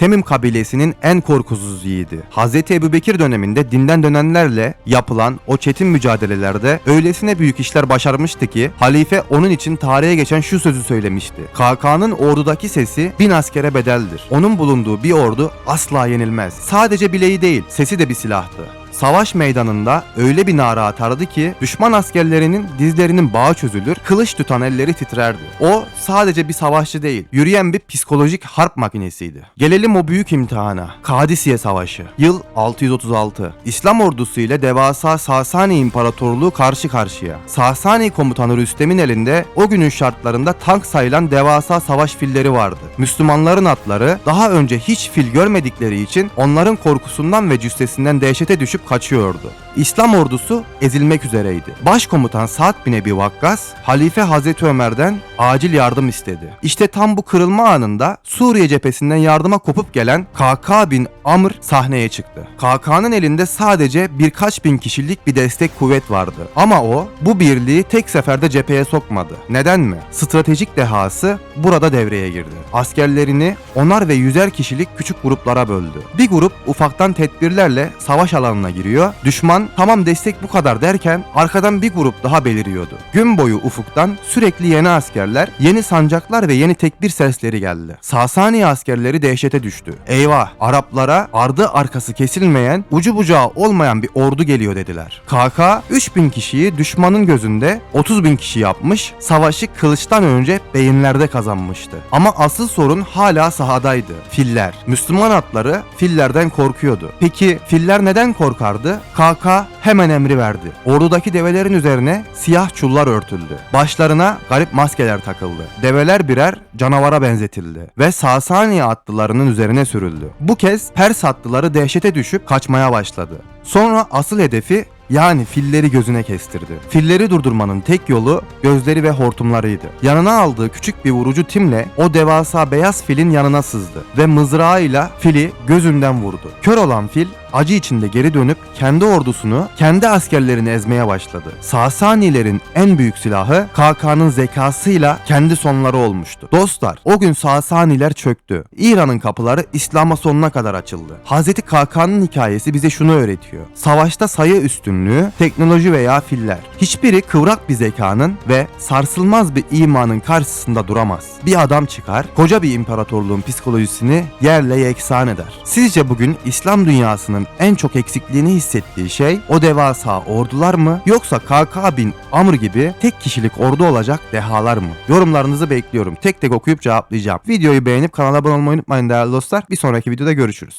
Temim kabilesinin en korkusuz yiğidi. Hz. Ebubekir döneminde dinden dönenlerle yapılan o çetin mücadelelerde öylesine büyük işler başarmıştı ki halife onun için tarihe geçen şu sözü söylemişti. KK'nın ordudaki sesi bin askere bedeldir. Onun bulunduğu bir ordu asla yenilmez. Sadece bileği değil, sesi de bir silahtı. Savaş meydanında öyle bir nara atardı ki düşman askerlerinin dizlerinin bağı çözülür, kılıç tutan elleri titrerdi. O sadece bir savaşçı değil, yürüyen bir psikolojik harp makinesiydi. Gelelim o büyük imtihana. Kadisiye Savaşı. Yıl 636. İslam ordusu ile devasa Sasani İmparatorluğu karşı karşıya. Sasani komutanı Rüstem'in elinde o günün şartlarında tank sayılan devasa savaş filleri vardı. Müslümanların atları daha önce hiç fil görmedikleri için onların korkusundan ve cüssesinden dehşete düşüp kaçıyordu. İslam ordusu ezilmek üzereydi. Başkomutan Sa'd bin Ebi Vakkas, Halife Hazreti Ömer'den acil yardım istedi. İşte tam bu kırılma anında Suriye cephesinden yardıma kopup gelen KK bin Amr sahneye çıktı. KK'nın elinde sadece birkaç bin kişilik bir destek kuvvet vardı. Ama o bu birliği tek seferde cepheye sokmadı. Neden mi? Stratejik dehası burada devreye girdi. Askerlerini onar ve yüzer kişilik küçük gruplara böldü. Bir grup ufaktan tedbirlerle savaş alanına giriyor. Düşman tamam destek bu kadar derken arkadan bir grup daha beliriyordu. Gün boyu ufuktan sürekli yeni askerler, yeni sancaklar ve yeni tekbir sesleri geldi. Sasani askerleri dehşete düştü. Eyvah Araplara ardı arkası kesilmeyen, ucu bucağı olmayan bir ordu geliyor dediler. KK 3000 kişiyi düşmanın gözünde 30 bin kişi yapmış, savaşı kılıçtan önce beyinlerde kazanmıştı. Ama asıl sorun hala sahadaydı. Filler. Müslüman atları fillerden korkuyordu. Peki filler neden korkardı? KK hemen emri verdi. Ordudaki develerin üzerine siyah çullar örtüldü. Başlarına garip maskeler takıldı. Develer birer canavara benzetildi ve Sasani atlılarının üzerine sürüldü. Bu kez Pers atlıları dehşete düşüp kaçmaya başladı. Sonra asıl hedefi yani filleri gözüne kestirdi. Filleri durdurmanın tek yolu gözleri ve hortumlarıydı. Yanına aldığı küçük bir vurucu timle o devasa beyaz filin yanına sızdı ve mızrağıyla fili gözünden vurdu. Kör olan fil acı içinde geri dönüp kendi ordusunu, kendi askerlerini ezmeye başladı. Sasanilerin en büyük silahı KK'nın zekasıyla kendi sonları olmuştu. Dostlar, o gün Sasaniler çöktü. İran'ın kapıları İslam'a sonuna kadar açıldı. Hazreti KK'nın hikayesi bize şunu öğretiyor. Savaşta sayı üstünlüğü, teknoloji veya filler. Hiçbiri kıvrak bir zekanın ve sarsılmaz bir imanın karşısında duramaz. Bir adam çıkar, koca bir imparatorluğun psikolojisini yerle yeksan eder. Sizce bugün İslam dünyasının en çok eksikliğini hissettiği şey o devasa ordular mı yoksa KK bin Amr gibi tek kişilik ordu olacak dehalar mı? Yorumlarınızı bekliyorum. Tek tek okuyup cevaplayacağım. Videoyu beğenip kanala abone olmayı unutmayın değerli dostlar. Bir sonraki videoda görüşürüz.